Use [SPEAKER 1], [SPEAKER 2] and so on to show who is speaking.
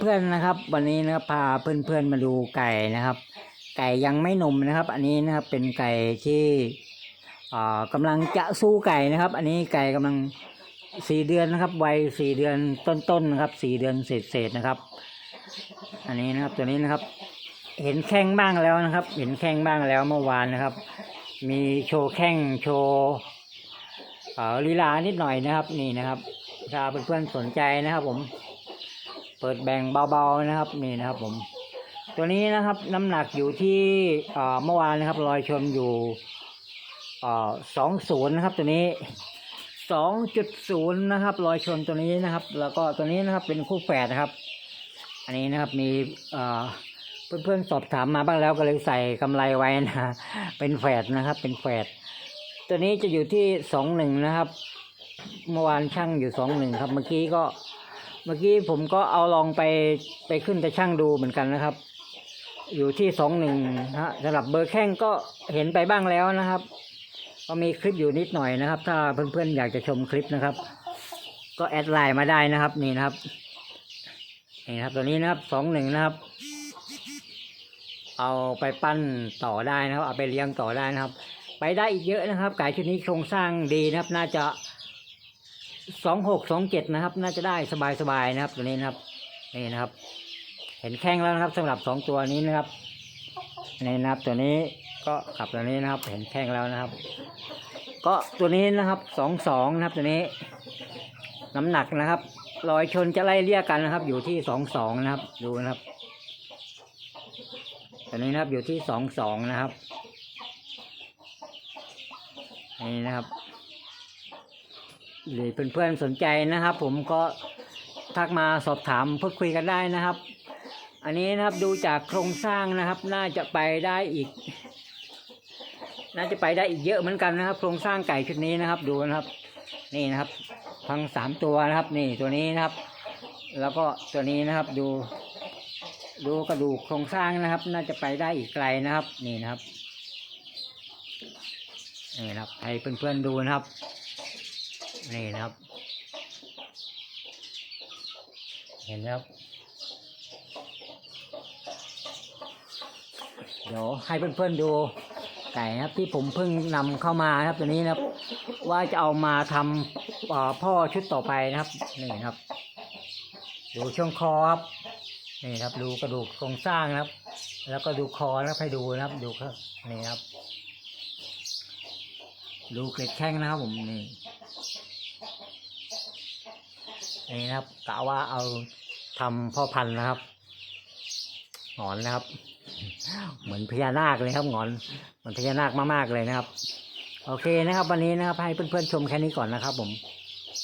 [SPEAKER 1] เพื่อนๆนะครับ วันนี้นะครับพาเพื่อนๆมาดูไก่นะครับ ไก่ยังไม่นมนะครับ อันนี้นะครับเป็นไก่ที่อ่ากำลังจะสู้ไก่นะครับ อันนี้ไก่กำลังสี่เดือนนะครับวัยสี่เดือนต้นๆนะครับสี่เดือนเศษๆนะครับ อันนี้นะครับตัวนี้นะครับ เห็นแข้งบ้างแล้วนะครับ เห็นแข้งบ้างแล้วเมื่อวานนะครับ มีโชว์แข้งโชว์ลีลานิดหน่อยนะครับ นี่นะครับถ้าเพื่อนๆสนใจนะครับผม ปิดแบ่งเบาๆนะครับนี่นะครับผม ตัวนี้นะครับน้ำหนักอยู่ที่เมื่อวานนะครับรอยชนอยู่สองศูนย์นะครับตัวนี้สองจุดศูนย์นะครับรอยชนตัวนี้นะครับ แล้วก็ตัวนี้นะครับเป็นคู่แฝดนะครับ อันนี้นะครับมีเพื่อนๆสอบถามมาบ้างแล้วก็เลยใส่กำไรไว้นะเป็นแฝดนะครับ เป็นแฝดตัวนี้จะอยู่ที่สองหนึ่งนะครับ เมื่อวานช่างอยู่สองหนึ่งครับ เมื่อกี้ก็ เมื่อกี้ผมก็เอาลองไปไปขึ้นแต่ช่างดูเหมือนกันนะครับ อยู่ที่สองหนึ่งนะฮะสำหรับเบอร์แข้งก็เห็นไปบ้างแล้วนะครับ ก็มีคลิปอยู่นิดหน่อยนะครับ ถ้าเพื่อนๆอยากจะชมคลิปนะครับ ก็แอดไลน์มาได้นะครับนี่นะครับนี่นะครับตัวนี้นะครับสองหนึ่งนะครับ เอาไปปั้นต่อได้นะครับ เอาไปเลี้ยงต่อได้นะครับ ไปได้อีกเยอะนะครับไก่ชุดนี้โครงสร้างดีนะครับ น่าจะ สองหกสองเจ็ดนะครับ น่าจะได้สบายๆนะครับ ตัวนี้นะครับ นี่นะครับ เห็นแข้งแล้วนะครับสำหรับสองตัวนี้นะครับนี่นะครับ ตัวนี้ก็ขับตัวนี้นะครับ เห็นแข้งแล้วนะครับ ก็ตัวนี้นะครับสองสองนะครับ ตัวนี้ น้ำหนักนะครับรอยชนจะไล่เลี่ยกันนะครับ อยู่ที่สองสองนะครับ ดูนะครับตัวนี้นะครับอยู่ที่สองสองนะครับนี่นะครับ หรือเพื่อนๆสนใจนะครับ ผมก็ทักมาสอบถามพูดคุยกันได้นะครับ อันนี้นะครับดูจากโครงสร้างนะครับ น่าจะไปได้อีก น่าจะไปได้อีกเยอะเหมือนกันนะครับ โครงสร้างไก่ชุดนี้นะครับ ดูนะครับ นี่นะครับ ทั้งสามตัวนะครับ นี่ตัวนี้นะครับ แล้วก็ตัวนี้นะครับดู ดูกระดูกโครงสร้างนะครับ น่าจะไปได้อีกไกลนะครับ นี่นะครับนี่นะครับให้เพื่อนๆดูนะครับ นี่นะครับ เห็นครับ เดี๋ยวให้เพื่อนๆดูไก่ครับที่ผมเพิ่งนำเข้ามาครับตัวนี้นะครับ ว่าจะเอามาทำพ่อชุดต่อไปนะครับ นี่ครับ ดูช่วงคอครับนี่ครับดูกระดูกโครงสร้างนะครับ แล้วก็ดูคอนะครับให้ดูนะครับดูครับนี่ครับ ดูเกล็ดแข้งนะครับผมนี่ นี่นะครับกะว่าเอาทำพ่อพันธุ์นะครับหงอนนะครับ เหมือนพญานาคเลยครับหงอนเหมือนพญานาคมากๆเลยนะครับ โอเคนะครับ วันนี้นะครับ ให้เพื่อนๆชมแค่นี้ก่อนนะครับ ผม